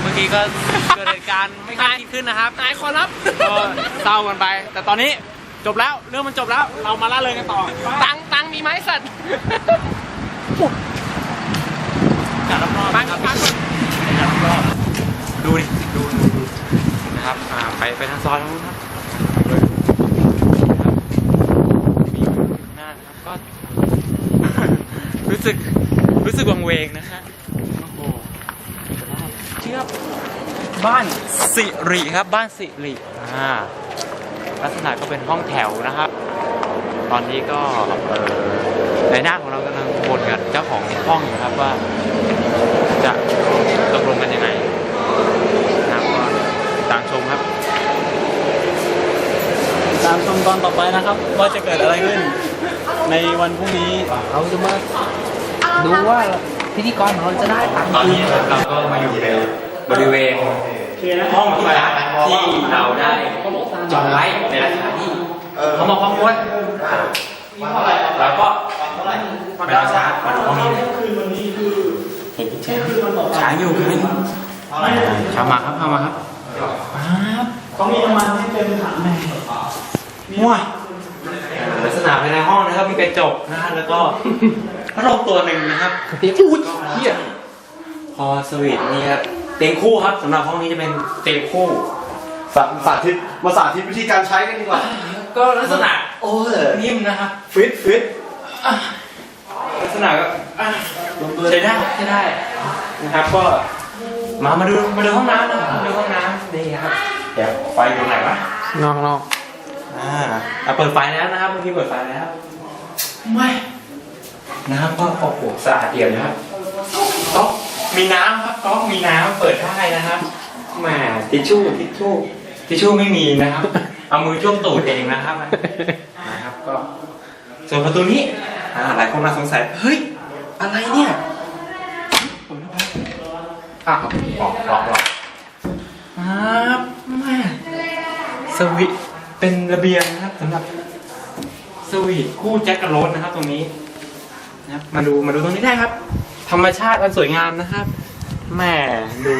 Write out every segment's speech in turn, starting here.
เมื่อกี้ก็เกิดเหตุการณ์ไม่คาดคิดขึ้นนะครับนายขอรับก็เศร้ากันไป แต่ตอนนี้จบแล้วเรื่องมันจบแล้ว เรามาล่าเริงกันต่อตังค์ตังค์มีไหมสัตว์จากรอบๆตังนะค์ครับตังค์จากรอบๆดูดิดูดูดูนะครับอ่าไปไปทางซอยนู้นครับมีหน้านะครับก็รู้สึกรู้สึกวังเวงนะฮะโอ้โหเชื่อบ้านสิริครับบ้านสิริอ่าลักษณะก็เป็นห้องแถวนะครับ ตอนนี้ก็เอ่อในหน้าของเรากำลังบ่นกับเจ้าของห้องอยู่ครับว่า จะตกลงกันยังไงนะครับก็ตามชมครับ ตามชมตอนต่อไปนะครับ ว่าจะเกิดอะไรขึ้น ในวันพรุ่งนี้เราจะมาดูว่า พิธีกรของเราจะได้ตังค์ตอนนี้เราก็มาอยู่ในบริเวณห้องที่พักที่เราได้จองไว้ในราคาที่เขามาพร้อมกันแล้วก็ไปรอช้ามาดูห้องนี้เลยเห็นใช่ไหมช้าอยู่ไหมช้ามาครับเข้ามาครับเขามีน้ำมันที่เต็มถังมั่วลั กษณะภายในห้องนะครับ มีกระจกนะฮะแล้วก็พัดลมตัวหนึ่งนะครับพูดเฮียพอสวีทนี่ครับเตียงคู่ครับสำหรับห้องนี้จะเป็นเตียงคู่สาสาธิตมาสาธิตวิธีการใช้กันดีกว่า ก็ลักษณะโอ้ยนิ่มนะครับฟิตฟิตลักษณะก็อะใช้ได้ใช้ได้นะครับ ก็มามาดูมาดูห้องน้ำนะครับมาดูห้องน้ำนี่ครับเดี๋ยวไฟอยู่ไหนวะนอกนอก อ่าอะเปิดไฟแล้วนะครับเมื่อกี้เปิดไฟแล้วไม่นะครับก็โอ้โหสะอาดเดี่ยวนะครับก๊อกมีน้ำครับก๊อกมีน้ำเปิดได้นะครับแหมทิชชู่ทิชชู่ทิชชู่ไม่มีนะครับ เอามือจ้วงตูดเองนะครับนะครับก็ส่วนประตูนี้อ่าหลายคนมาสงสัยเฮ้ยอะไรเนี่ยเปิดเข้าไปอ้าวล็อกล็อกล็อกครับแม่สวิตช์ เป็นระเบียงนะครับสำหรับสวีทคู่แจ็คกับโรสนะครับ ตรงนี้นะครับ มาดูมาดูตรงนี้ได้ครับ ธรรมชาติอันสวยงามนะครับแหม่ดู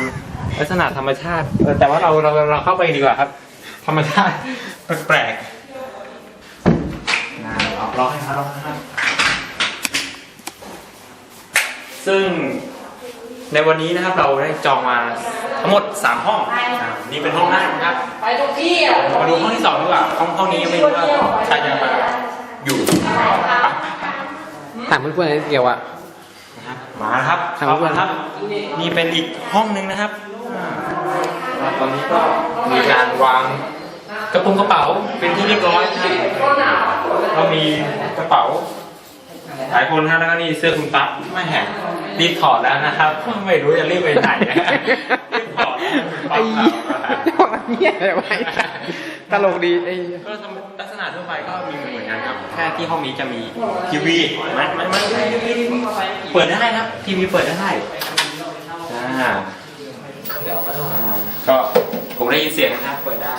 ลักษณะธรรมชาติเออแต่ว่าเราเราเราเข้าไปดีกว่าครับ ธรรมชาติแปลกๆนะล็อกล็อกให้ครับล็อกครับซึ่ง ในวันนี้นะครับเราได้จองมาทั้งหมด 3 ห้องอ่านี่เป็นห้องแรกนะครับ ไปทุกที่อะมาดูห้องที่สองดีกว่าห้องห้องนี้ยังไม่รู้ว่าใครจะมาอยู่ถามเพื่อนๆเกี่ยวอะนะครับมาครับครับ เข้ามาครับ นี่เป็นอีกห้องหนึ่งนะครับอ่าแล้วตอนนี้ก็มีการวางกระโปรงกระเป๋าเป็นที่เรียบร้อยนะครับก็มีกระเป๋า หลายคนนะแล้วก็นี่เสื้อคุณตั๊กไม่แหกรีบถอดแล้วนะครับไม่รู้จะรีบไปไหนนะรีบถอดแล้วคุณตั๊ไอ้กครับเหี้ยเหี้ยอะไรวะไอ้สัสตลกดีไอ้ก็ทำลักษณะทั่วไปก็มีเหมือนกันครับแค่ที่ห้องนี้จะมีทีวีไม่ไม่ไม่เปิดได้ครับ ทีวีเปิดได้อ่าก็ผมได้ยินเสียงนะครับเปิดได้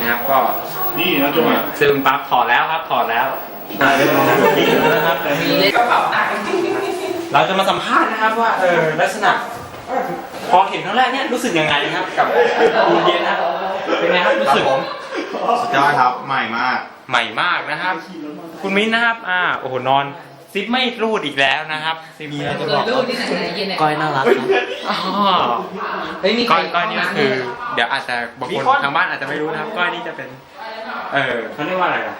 นะครับก็นี่นะจุ๊บซึ่งปั๊บถอดแล้วครับถอดแล้ว อ่าเรียบร้อยนะครับมีเล็กกระเป๋าตังค์เราจะมาสัมภาษณ์นะครับว่าเออลักษณะ พอเห็นครั้งแรกเนี่ยรู้สึกยังไงครับ กับปูนเย็นนะครับเป็นไงครับรู้สึกสุดยอดครับ ใหม่มาก ใหม่มากนะครับ คุณมิ้นนะครับอ่าโอ้โหนอนซิปไม่รูดอีกแล้วนะครับซิปมีอะไรจะเกิบดอกรูปที่ไหนเย็นเนี่ยก้อยน่ารักครับอ๋อเฮ้ยมีก้อยก้อยนี่ก็คือ เดี๋ยวอาจจะบางคนทางบ้านอาจจะไม่รู้นะครับ ก้อยนี่จะเป็น เออเขาเรียกว่าอะไรอะ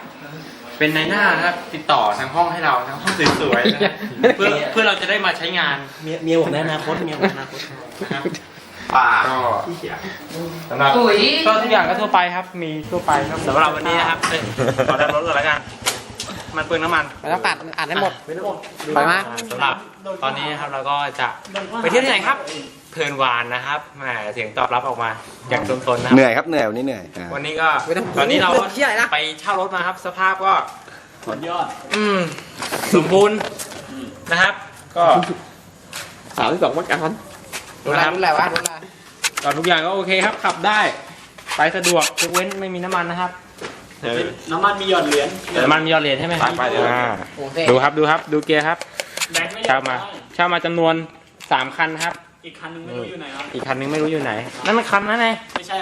เป็นในหน้านะครับติดต่อทางห้องให้เราทางห้องสวยๆนะครับเพื่อเพื่อเราจะได้มาใช้งานเมียเมียผมในอนาคตเมียผมในอนาคตนะครับป่าก็สำหรับปุ๋ยก็ทุกอย่างก็ทั่วไปครับ มีทั่วไปครับสำหรับวันนี้นะครับเอ้ยขอดับรถก่อนแล้วกัน มันเปลืองน้ำมันเราต้องตัดอัดให้หมดปล่อยมา สำหรับตอนนี้นะครับเราก็จะไปเที่ยวที่ไหนครับ เพลินวานนะครับแหมเสียงตอบรับออกมาอย่างตนๆนะคเหรับนื่อยครับเหนื่อยวันนี้เหนื่อยอ่าวันนี้ก็ไม่ต้องตอนนี้เราเที่ยวไหนนะ ไปเช่ารถมาครับ สภาพก็สุดยอด อืม สมบูรณ์นะครับ ก็สามที่สองประกันรู้อะไรรู้อะไรวะรู้อะไรก็ทุกอย่างก็โอเคครับ ขับได้ ไปสะดวกยกเว้นไม่มีน้ำมันนะครับ น้ำมันมีหยอดเหรียญแต่น้ำมันมียอดเหรียญใช่ไหมครับอ่าโอ้โหดูครับดูครับ ดูเกียร์ครับแบงค์ไม่เช่ามาเช่ามาจำนวนสามคันครับ อีกคันนึงไม่รู้อยู่ไหนครับอีกคันนึงไม่รู้อยู่ไหน นั่นมันคันนั้นไงไม่ใช่